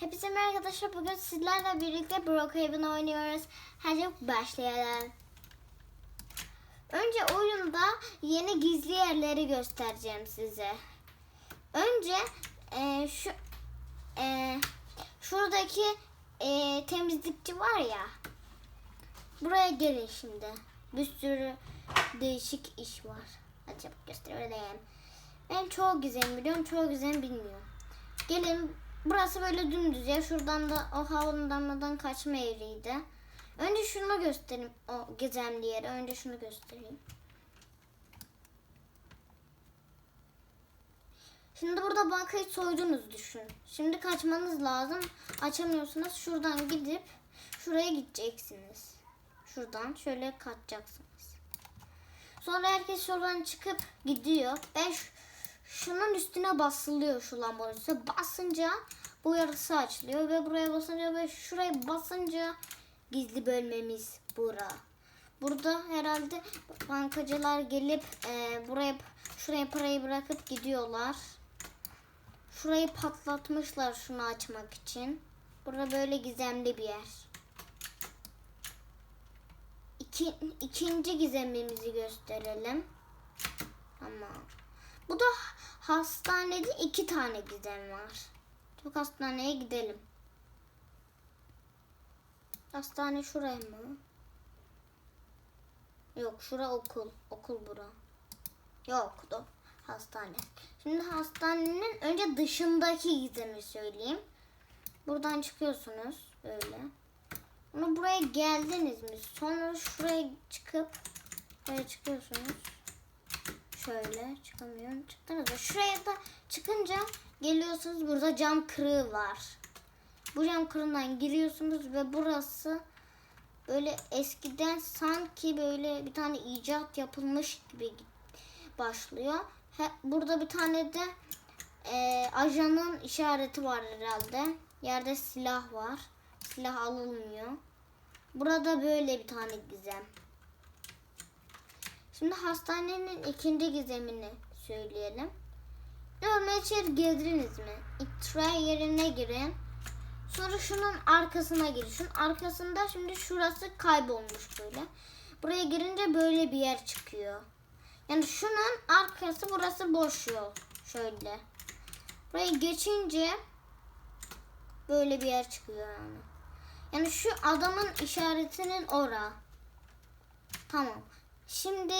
Hepinize merhaba arkadaşlar. Bugün sizlerle birlikte Brookhaven oynuyoruz. Hadi başlayalım. Önce oyunda yeni gizli yerleri göstereceğim size. Önce e, şu e, şuradaki e, temizlikçi var ya. Buraya gelin şimdi. Bir sürü değişik iş var. Hadi çabuk gösterelim. Ben çoğu gizem biliyorum, çoğu gizem bilmiyorum. Gelin burası böyle dümdüz ya. Şuradan da o havalanmadan kaçma yeriydi. Önce şunu göstereyim. O gizemli yeri. Önce şunu göstereyim. Şimdi burada bankayı soydunuz düşün. Şimdi kaçmanız lazım. Açamıyorsunuz. Şuradan gidip şuraya gideceksiniz. Şuradan şöyle kaçacaksınız. Sonra herkes şuradan çıkıp gidiyor. Ben şunun üstüne basılıyor şu üstüne. Basınca bu yarısı açılıyor ve buraya basınca ve şuraya basınca gizli bölmemiz bura. Burada herhalde bankacılar gelip e, buraya şuraya parayı bırakıp gidiyorlar. Şurayı patlatmışlar şunu açmak için. Burada böyle gizemli bir yer. İki, ikinci gizemimizi gösterelim. Tamam. Bu da hastanede iki tane gizem var. Çok hastaneye gidelim. Hastane şuraya mı? Yok şura okul. Okul bura. Yok da hastane. Şimdi hastanenin önce dışındaki gizemi söyleyeyim. Buradan çıkıyorsunuz böyle. Bunu buraya geldiniz mi? Sonra şuraya çıkıp buraya çıkıyorsunuz. Şöyle çıkamıyorum. Çıktınız mı? Şuraya da çıkınca geliyorsunuz. Burada cam kırığı var. Bu cam kırığından giriyorsunuz ve burası böyle eskiden sanki böyle bir tane icat yapılmış gibi başlıyor. Burada bir tane de e, ajanın işareti var herhalde. Yerde silah var. Silah alınmıyor. Burada böyle bir tane gizem. Şimdi hastanenin ikinci gizemini söyleyelim. İçeri girdiniz mi? İktira yerine girin. Sonra şunun arkasına girin. Şunun arkasında şimdi şurası kaybolmuş böyle. Buraya girince böyle bir yer çıkıyor. Yani şunun arkası burası boş yol. Şöyle. Buraya geçince böyle bir yer çıkıyor yani. Yani şu adamın işaretinin ora. Tamam. Şimdi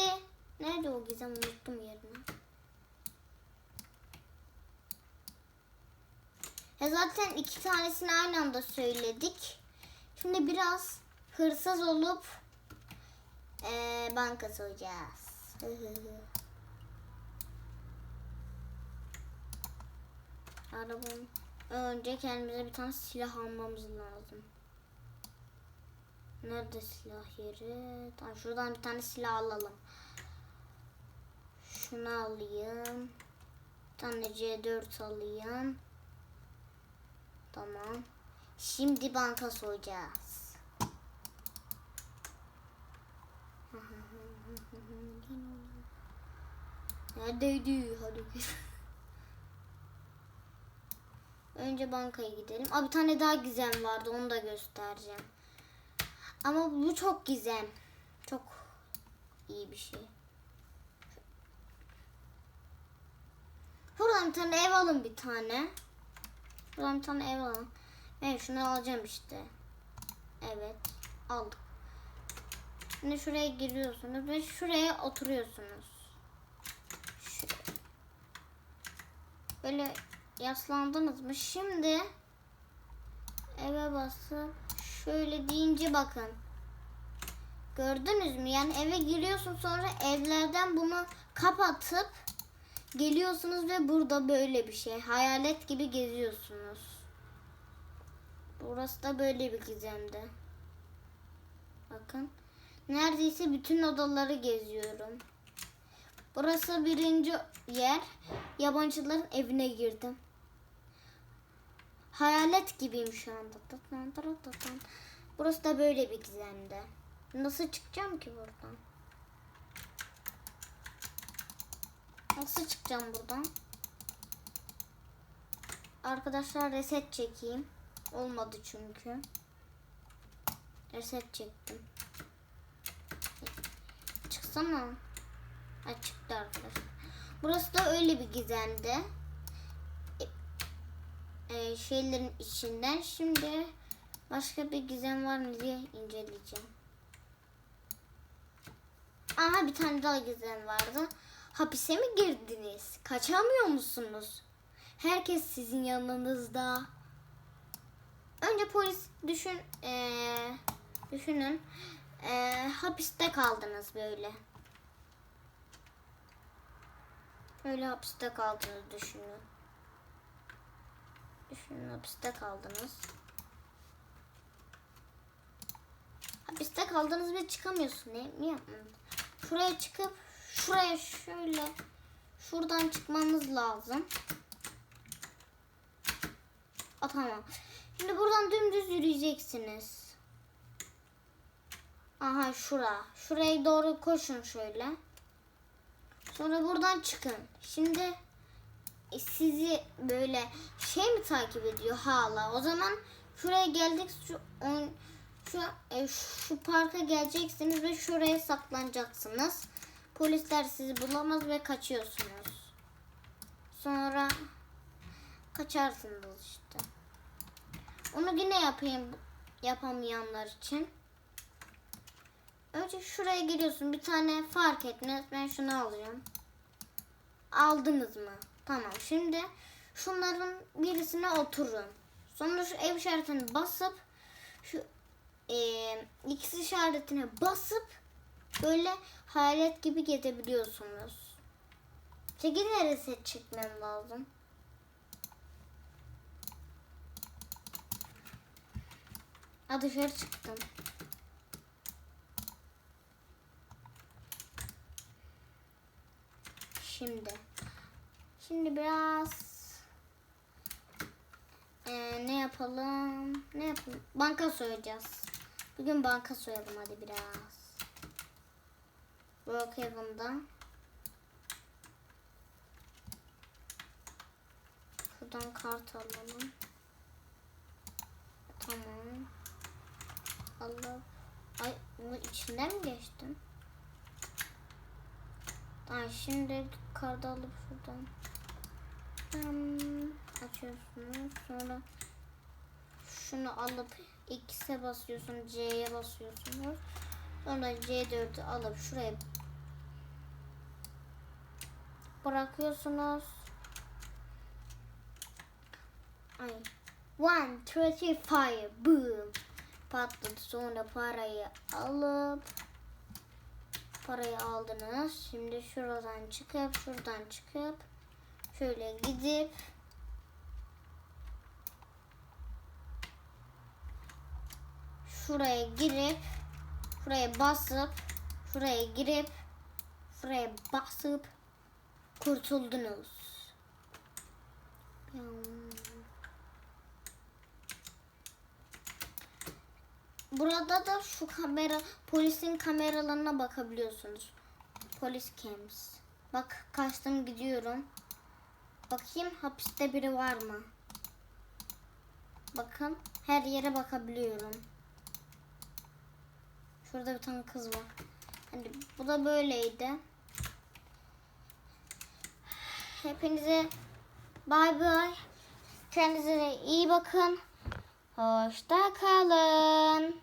nerede o gizem unuttum yerini. Ya zaten iki tanesini aynı anda söyledik. Şimdi biraz hırsız olup eee banka soyacağız. Arabam. Önce kendimize bir tane silah almamız lazım. Nerede silah yeri? Tamam şuradan bir tane silah alalım. Şunu alayım. Bir tane C4 alayım. Tamam. Şimdi banka soyacağız. Neredeydi? Hadi Önce bankaya gidelim. Aa, bir tane daha gizem vardı. Onu da göstereceğim. Ama bu çok gizem. Çok iyi bir şey. Buradan bir tane ev alın bir tane. Buradan bir tane ev alın. Ben şunu alacağım işte. Evet. Aldık. Şimdi şuraya giriyorsunuz ve şuraya oturuyorsunuz. Şuraya. Böyle yaslandınız mı? Şimdi eve basıp şöyle deyince bakın. Gördünüz mü? Yani eve giriyorsun sonra evlerden bunu kapatıp geliyorsunuz ve burada böyle bir şey. Hayalet gibi geziyorsunuz. Burası da böyle bir gizemde. Bakın. Neredeyse bütün odaları geziyorum. Burası birinci yer. Yabancıların evine girdim. Hayalet gibiyim şu anda. Burası da böyle bir gizemde. Nasıl çıkacağım ki buradan? Nasıl çıkacağım buradan? Arkadaşlar reset çekeyim. Olmadı çünkü. Reset çektim. Çıksana. Ha, çıktı arkadaşlar. Burası da öyle bir gizemdi. E, e, şeylerin içinden. Şimdi başka bir gizem var mı diye inceleyeceğim. Aha bir tane daha gizem vardı. Hapise mi girdiniz? Kaçamıyor musunuz? Herkes sizin yanınızda. Önce polis düşün eee, düşünün. Eee, hapiste kaldınız böyle. Öyle hapiste kaldınız düşünün. Düşünün hapiste kaldınız. Hapiste kaldınız ve çıkamıyorsun. Ne, yapmadın? Şuraya çıkıp şuraya şöyle şuradan çıkmanız lazım. Aa, tamam. Şimdi buradan dümdüz yürüyeceksiniz. Aha şura. Şuraya doğru koşun şöyle. Sonra buradan çıkın. Şimdi sizi böyle şey mi takip ediyor hala? O zaman şuraya geldik şu on, şu e, şu parka geleceksiniz ve şuraya saklanacaksınız. Polisler sizi bulamaz ve kaçıyorsunuz. Sonra kaçarsınız işte. Onu yine yapayım yapamayanlar için. Önce şuraya giriyorsun. Bir tane fark etmez. Ben şunu alıyorum. Aldınız mı? Tamam. Şimdi şunların birisine oturun. Sonra şu ev işaretini basıp şu eee ikisi işaretine basıp böyle hayalet gibi gezebiliyorsunuz. Çekil neresi çekmem lazım? Ha dışarı çıktım. Şimdi. Şimdi biraz Ee, ne yapalım? Ne yapalım? Banka soyacağız. Bugün banka soyalım hadi biraz. Brookhaven'da. Şuradan kart alalım. Tamam. Allah. Ay bunu içinden mi geçtim? Ay şimdi kartı alıp şuradan. Hmm, açıyorsunuz. Sonra şunu alıp X'e basıyorsun. C'ye basıyorsunuz. Sonra C4'ü alıp şuraya bırakıyorsunuz. Ay. One, two, three, fire. Boom. Patladı. Sonra parayı alıp parayı aldınız. Şimdi şuradan çıkıp şuradan çıkıp şöyle gidip şuraya girip şuraya basıp şuraya girip şuraya basıp kurtuldunuz. Burada da şu kamera polisin kameralarına bakabiliyorsunuz. Polis cams. Bak kaçtım gidiyorum. Bakayım hapiste biri var mı? Bakın her yere bakabiliyorum. Şurada bir tane kız var. Hani bu da böyleydi. Hepinize bay bay. Kendinize iyi bakın. Hoşça kalın.